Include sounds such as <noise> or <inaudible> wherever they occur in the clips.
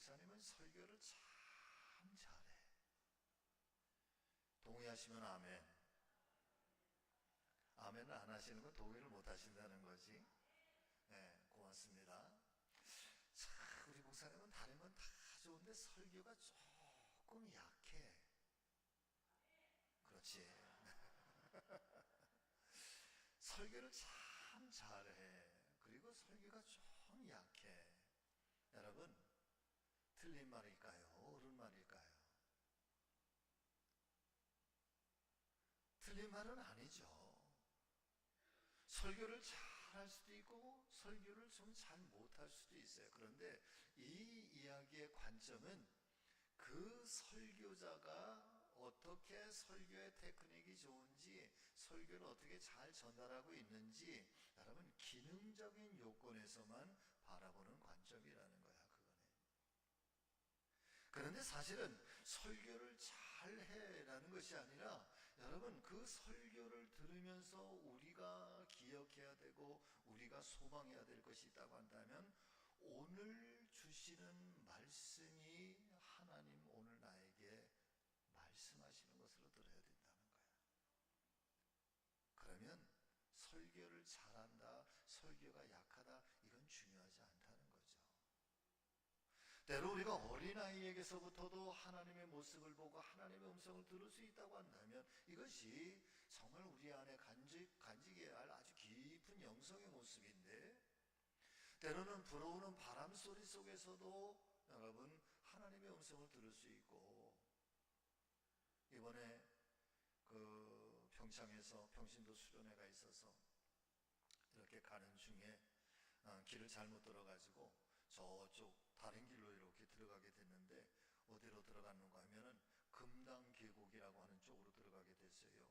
목사님은 설교를 참 잘해. 동의하시면 아멘. 아멘을 안 하시는 건 동의를 못 하신다는 거지. 네, 고맙습니다. 자, 우리 목사님은 다른 건 다 좋은데 설교가 조금 약해. 그렇지. <laughs> 설교를 참 잘해. 그리고 설교가 좀 약해. 틀린 말일까요? 옳은 말일까요? 틀린 말은 아니죠. 설교를 잘 할 수도 있고 설교를 좀 잘 못할 수도 있어요. 그런데 이 이야기의 관점은 그 설교자가 어떻게 설교의 테크닉이 좋은지 설교를 어떻게 잘 전달하고 있는지 여러분 기능적인 요건에서만 바라보는 관점이라는 그거는. 그런데 사실은 설교를 잘 해라는 것이 아니라 여러분 그 설교를 들으면서 우리가 기억해야 되고 우리가 소망해야 될 것이 있다고 한다면 오늘 주시는 말씀이 하나님 오늘 나에게 말씀하시는 것으로 들어야 된다는 거야. 그러면 설교를 잘한다, 설교가 약하다, 이건 중요하지 않다는 거죠. 때로 우리가 어린아이에게서부터도 하나님의 모습을 보고 하나님의 음성을 들을 수 있다고 한다면 이것이 정말 우리 안에 간직, 간직해야 할 아주 깊은 영성의 모습인데 때로는 불어오는 바람 소리 속에서도 여러분 하나님의 음성을 들을 수 있고 이번에 그 평창에서 평신도 수련회가 있어서 이렇게 가는 중에 어, 길을 잘못 들어가지고 저쪽 다른 길로 이렇게 들어가게 됐는데 어디로 들어갔는가 하면은 금당 계곡이라고 하는 쪽으로 들어가게 됐어요.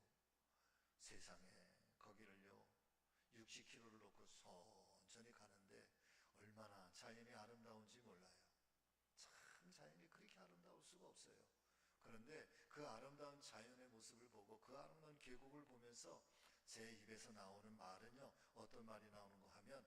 세상에 거기를요 60km를 놓고 천천히 가는데 얼마나 자연이 아름다운지 몰라요. 참 자연이 그렇게 아름다울 수가 없어요. 그런데 그 아름다운 자연의 모습을 보고 그 아름다운 계곡을 보면서 제 입에서 나오는 말은요 어떤 말이 나오는가 하면